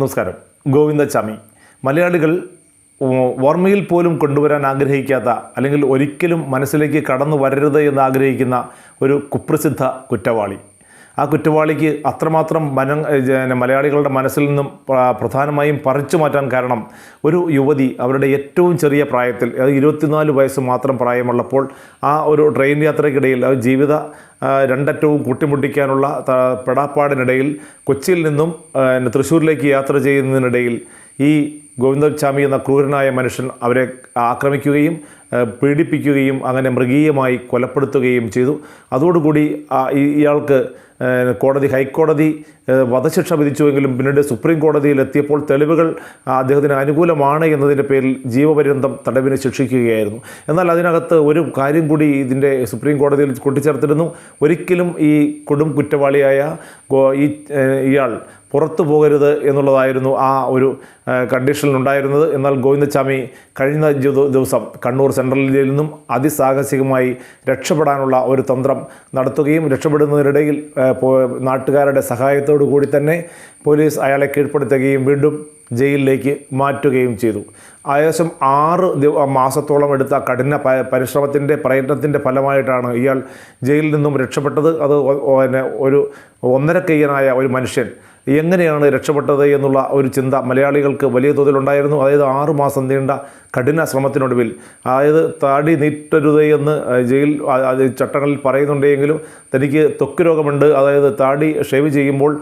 നമസ്കാരം. ഗോവിന്ദച്ചാമി. മലയാളികൾ ഓർമ്മയിൽ പോലും കൊണ്ടുവരാൻ ആഗ്രഹിക്കാത്ത അല്ലെങ്കിൽ ഒരിക്കലും മനസ്സിലേക്ക് കടന്നു വരരുത് എന്ന് ആഗ്രഹിക്കുന്ന ഒരു കുപ്രസിദ്ധ കുറ്റവാളി. ആ കുറ്റവാളിക്ക് അത്രമാത്രം മന മലയാളികളുടെ മനസ്സിൽ നിന്നും പ്രധാനമായും പറിച്ചു മാറ്റാൻ കാരണം ഒരു യുവതി അവരുടെ ഏറ്റവും ചെറിയ പ്രായത്തിൽ അത് ഇരുപത്തിനാല് വയസ്സ് മാത്രം പ്രായമുള്ളപ്പോൾ ആ ഒരു ട്രെയിൻ യാത്രയ്ക്കിടയിൽ അത് ജീവിത രണ്ടറ്റവും കൂട്ടിമുട്ടിക്കാനുള്ള പെടാപ്പാടിനിടയിൽ കൊച്ചിയിൽ നിന്നും തൃശ്ശൂരിലേക്ക് യാത്ര ചെയ്യുന്നതിനിടയിൽ ഈ ഗോവിന്ദസ്വാമി എന്ന ക്രൂരനായ മനുഷ്യൻ അവരെ ആക്രമിക്കുകയും പീഡിപ്പിക്കുകയും അങ്ങനെ മൃഗീയമായി കൊലപ്പെടുത്തുകയും ചെയ്തു. അതോടുകൂടി ഇയാൾക്ക് കോടതി ഹൈക്കോടതി വധശിക്ഷ വിധിച്ചുവെങ്കിലും പിന്നീട് സുപ്രീം കോടതിയിൽ എത്തിയപ്പോൾ തെളിവുകൾ അദ്ദേഹത്തിന് അനുകൂലമാണ് എന്നതിന്റെ പേരിൽ ജീവപര്യന്തം തടവിന് ശിക്ഷിക്കുകയായിരുന്നു. എന്നാൽ അതിനകത്ത് ഒരു കാര്യം കൂടി ഇതിന്റെ സുപ്രീം കോടതിയിൽ കൂട്ടിച്ചേർത്തിരുന്നു. ഒരിക്കലും ഈ കൊടും കുറ്റവാളിയായ ഈ ഇയാൾ പുറത്തു പോകരുത് എന്നുള്ളതായിരുന്നു ആ ഒരു കണ്ടീഷനിലുണ്ടായിരുന്നത്. എന്നാൽ ഗോവിന്ദസ്വാമി കഴിഞ്ഞ ദിവസം കണ്ണൂർ സെൻട്രൽ ജയിലിൽ നിന്നും അതിസാഹസികമായി രക്ഷപ്പെടാനുള്ള ഒരു തന്ത്രം നടത്തുകയും രക്ഷപ്പെടുന്നതിനിടയിൽ നാട്ടുകാരുടെ സഹായത്തോടു കൂടി തന്നെ പോലീസ് അയാളെ കീഴ്പ്പെടുത്തുകയും വീണ്ടും ജയിലിലേക്ക് മാറ്റുകയും ചെയ്തു. ഏകദേശം ആറ് മാസത്തോളം എടുത്ത കഠിന പ- പരിശ്രമത്തിന്റെ പ്രയത്നത്തിന്റെ ഫലമായിട്ടാണ് ഇയാൾ ജയിലിൽ നിന്നും രക്ഷപ്പെട്ടത്. അത് പിന്നെ ഒരു ഒന്നരക്കയ്യനായ ഒരു മനുഷ്യൻ എങ്ങനെയാണ് രക്ഷപ്പെട്ടത് എന്നുള്ള ഒരു ചിന്ത മലയാളികൾക്ക് വലിയ തോതിലുണ്ടായിരുന്നു. അതായത് ആറുമാസം നീണ്ട കഠിന ശ്രമത്തിനൊടുവിൽ അതായത് താടി നീട്ടരുത് എന്ന് ജയിൽ ചട്ടങ്ങളിൽ പറയുന്നുണ്ടെങ്കിലും തനിക്ക് ത്വക്ക് രോഗമുണ്ട്. അതായത് താടി ഷേവ് ചെയ്യുമ്പോൾ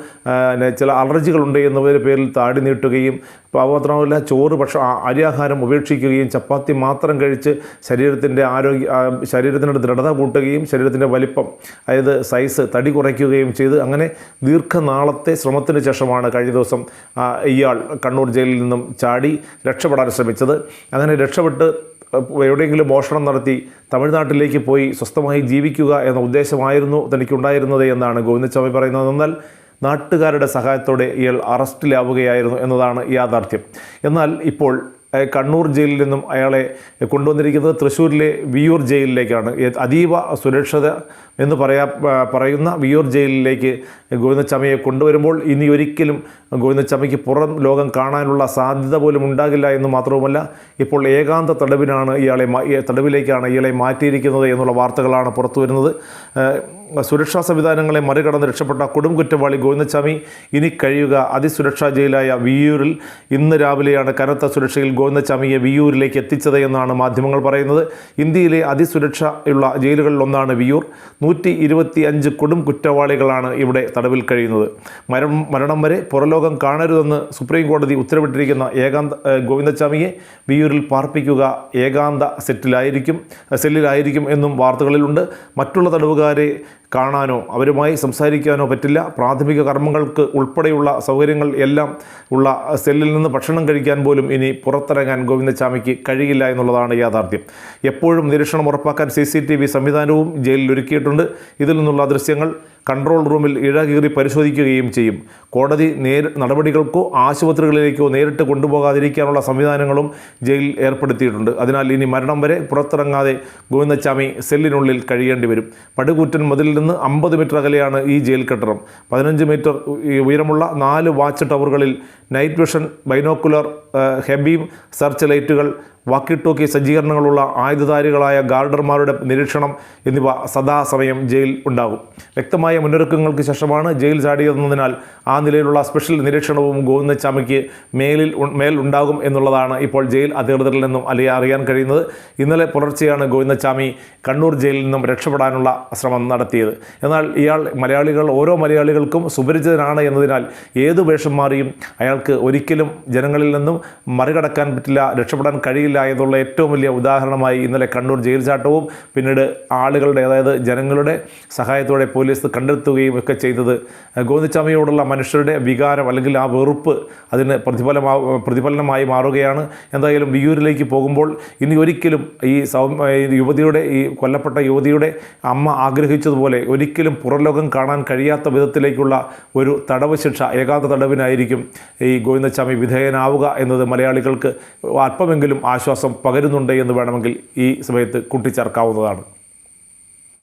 ചില അലർജികളുണ്ട് എന്നതിന്റെ പേരിൽ താടി നീട്ടുകയും മാത്രമല്ല ചോറ് ഭക്ഷണം അരിയാഹാരം ഉപേക്ഷിക്കുകയും ചപ്പാത്തി മാത്രം കഴിച്ച് ശരീരത്തിന്റെ ആരോഗ്യ ശരീരത്തിന്റെ ദൃഢത കൂട്ടുകയും ശരീരത്തിന്റെ വലിപ്പം അതായത് സൈസ് തടി കുറയ്ക്കുകയും ചെയ്ത് അങ്ങനെ ദീർഘനാളത്തെ ശ്രമത്തിന് ശേഷമാണ് കഴിഞ്ഞ ദിവസം ഇയാൾ കണ്ണൂർ ജയിലിൽ നിന്നും ചാടി രക്ഷപ്പെടാൻ ശ്രമിച്ചത്. അങ്ങനെ രക്ഷപ്പെട്ട് എവിടെയെങ്കിലും മോഷണം നടത്തി തമിഴ്നാട്ടിലേക്ക് പോയി സ്വസ്ഥമായി ജീവിക്കുക എന്ന ഉദ്ദേശമായിരുന്നു തനിക്കുണ്ടായിരുന്നത് എന്നാണ് ഗോവിന്ദസ്വാമി പറയുന്നത്. എന്നാൽ നാട്ടുകാരുടെ സഹായത്തോടെ ഇയാൾ അറസ്റ്റിലാവുകയായിരുന്നു എന്നതാണ് യാഥാർത്ഥ്യം. എന്നാൽ ഇപ്പോൾ കണ്ണൂർ ജയിലിൽ നിന്നും അയാളെ കൊണ്ടുവന്നിരിക്കുന്നത് തൃശ്ശൂരിലെ വിയൂർ ജയിലിലേക്കാണ്. അതീവ സുരക്ഷിത എന്ന് പറയാ പറയുന്ന വിയൂർ ജയിലിലേക്ക് ഗോവിന്ദച്ചമയെ കൊണ്ടുവരുമ്പോൾ ഇനി ഒരിക്കലും ഗോവിന്ദച്ചമയ്ക്ക് പുറം ലോകം കാണാനുള്ള സാധ്യത പോലും ഉണ്ടാകില്ല എന്ന് മാത്രവുമല്ല ഇപ്പോൾ ഏകാന്ത തടവിനാണ് ഇയാളെ തടവിലേക്കാണ് ഇയാളെ മാറ്റിയിരിക്കുന്നത് എന്നുള്ള വാർത്തകളാണ് പുറത്തു വരുന്നത് സുരക്ഷാ സംവിധാനങ്ങളെ മറികടന്ന് രക്ഷപ്പെട്ട കൊടും കുറ്റവാളി ഗോവിന്ദസ്വാമി ഇനി കഴിയുക. അതിസുരക്ഷാ ജയിലായ വിയൂരിൽ ഇന്ന് രാവിലെയാണ് കനത്ത സുരക്ഷയിൽ ഗോവിന്ദസ്വാമിയെ വിയൂരിലേക്ക് എത്തിച്ചത് എന്നാണ് മാധ്യമങ്ങൾ പറയുന്നത്. ഇന്ത്യയിലെ അതിസുരക്ഷയുള്ള ജയിലുകളിൽ ഒന്നാണ് വിയൂർ നൂറ്റി ഇരുപത്തി അഞ്ച് കൊടും കുറ്റവാളികളാണ് ഇവിടെ തടവിൽ കഴിയുന്നത്. മരണം മരണം വരെ പുറലോകം കാണരുതെന്ന് സുപ്രീം കോടതി ഉത്തരവിട്ടിരിക്കുന്ന ഏകാന്ത ഗോവിന്ദസ്വാമിയെ വിയൂരിൽ പാർപ്പിക്കുക ഏകാന്ത സെറ്റിലായിരിക്കും സെല്ലിലായിരിക്കും എന്നും വാർത്തകളിലുണ്ട്. മറ്റുള്ള തടവുകാരെ കാണാനോ അവരുമായി സംസാരിക്കാനോ പറ്റില്ല. പ്രാഥമിക കർമ്മങ്ങൾക്ക് ഉൾപ്പെടെയുള്ള സൗകര്യങ്ങൾ എല്ലാം ഉള്ള സെല്ലിൽ നിന്ന് ഭക്ഷണം കഴിക്കാൻ പോലും ഇനി പുറത്തിറങ്ങാൻ ഗോവിന്ദസ്വാമിക്ക് കഴിയില്ല എന്നുള്ളതാണ് യാഥാർത്ഥ്യം. എപ്പോഴും നിരീക്ഷണം ഉറപ്പാക്കാൻ സി സി ടി വി സംവിധാനവും ജയിലിൽ ഒരുക്കിയിട്ടുണ്ട്. ഇതിൽ നിന്നുള്ള ദൃശ്യങ്ങൾ കൺട്രോൾ റൂമിൽ ഇഴകീറി പരിശോധിക്കുകയും ചെയ്യും. കോടതി നേരി നടപടികൾക്കോ ആശുപത്രികളിലേക്കോ നേരിട്ട് കൊണ്ടുപോകാതിരിക്കാനുള്ള സംവിധാനങ്ങളും ജയിലിൽ ഏർപ്പെടുത്തിയിട്ടുണ്ട്. അതിനാൽ ഇനി മരണം വരെ പുറത്തിറങ്ങാതെ ഗോവിന്ദസ്വാമി സെല്ലിനുള്ളിൽ കഴിയേണ്ടി വരും. പടുകൂറ്റൻ മതിലിൽ നിന്ന് അമ്പത് മീറ്റർ അകലെയാണ് ഈ ജയിൽ കെട്ടിടം. പതിനഞ്ച് മീറ്റർ ഉയരമുള്ള നാല് watch ടവറുകളിൽ night vision binocular high beam search ലൈറ്റുകൾ വാക്കി ടോക്കി സജ്ജീകരണങ്ങളുള്ള ആയുധധാരികളായ ഗാർഡർമാരുടെ നിരീക്ഷണം എന്നിവ സദാസമയം ജയിൽ ഉണ്ടാകും. വ്യക്തമായ മുന്നൊരുക്കങ്ങൾക്ക് ശേഷമാണ് ജയിൽ ചാടിയതെന്നതിനാൽ ആ നിലയിലുള്ള സ്പെഷ്യൽ നിരീക്ഷണവും ഗോവിന്ദച്ചാമിക്ക് മേലിൽ മേൽ ഉണ്ടാകും എന്നുള്ളതാണ് ഇപ്പോൾ ജയിൽ അധികൃതരിൽ നിന്നും അല്ലെങ്കിൽ അറിയാൻ കഴിയുന്നത്. ഇന്നലെ പുലർച്ചെയാണ് ഗോവിന്ദച്ചാമി കണ്ണൂർ ജയിലിൽ നിന്നും രക്ഷപ്പെടാനുള്ള ശ്രമം നടത്തിയത്. എന്നാൽ ഇയാൾ മലയാളികൾ ഓരോ മലയാളികൾക്കും സുപരിചിതനാണ് എന്നതിനാൽ ഏതു വേഷം മാറിയും അയാൾക്ക് ഒരിക്കലും ജനങ്ങളിൽ നിന്നും മറികടക്കാൻ പറ്റില്ല രക്ഷപ്പെടാൻ കഴിയില്ല എന്നുള്ള ഏറ്റവും വലിയ ഉദാഹരണമായി ഇന്നലെ കണ്ണൂർ ജയിൽ ചാട്ടവും പിന്നീട് ആളുകളുടെ അതായത് ജനങ്ങളുടെ സഹായത്തോടെ പോലീസ് കണ്ടെത്തുകയും ഒക്കെ ചെയ്തത്. ഗോവിന്ദസ്വാമിയോടുള്ള മനുഷ്യരുടെ വികാരം അല്ലെങ്കിൽ ആ വെറുപ്പ് അതിന് പ്രതിഫലമാ പ്രതിഫലനമായി മാറുകയാണ്. എന്തായാലും വിയൂരിലേക്ക് പോകുമ്പോൾ ഇനി ഒരിക്കലും ഈ സൗ യുവതിയുടെ ഈ കൊല്ലപ്പെട്ട യുവതിയുടെ അമ്മ ആഗ്രഹിച്ചതുപോലെ ഒരിക്കലും പുറലോകം കാണാൻ കഴിയാത്ത വിധത്തിലേക്കുള്ള ഒരു തടവ് ശിക്ഷ ഏകാന്ത തടവിനായിരിക്കും ഈ ഗോവിന്ദസ്വാമി വിധേയനാവുക എന്നത് മലയാളികൾക്ക് അല്പമെങ്കിലും ആശ്വാസം പകരുന്നുണ്ട് എന്ന് വേണമെങ്കിൽ ഈ സമയത്ത് കൂട്ടിച്ചേർക്കാവുന്നതാണ്.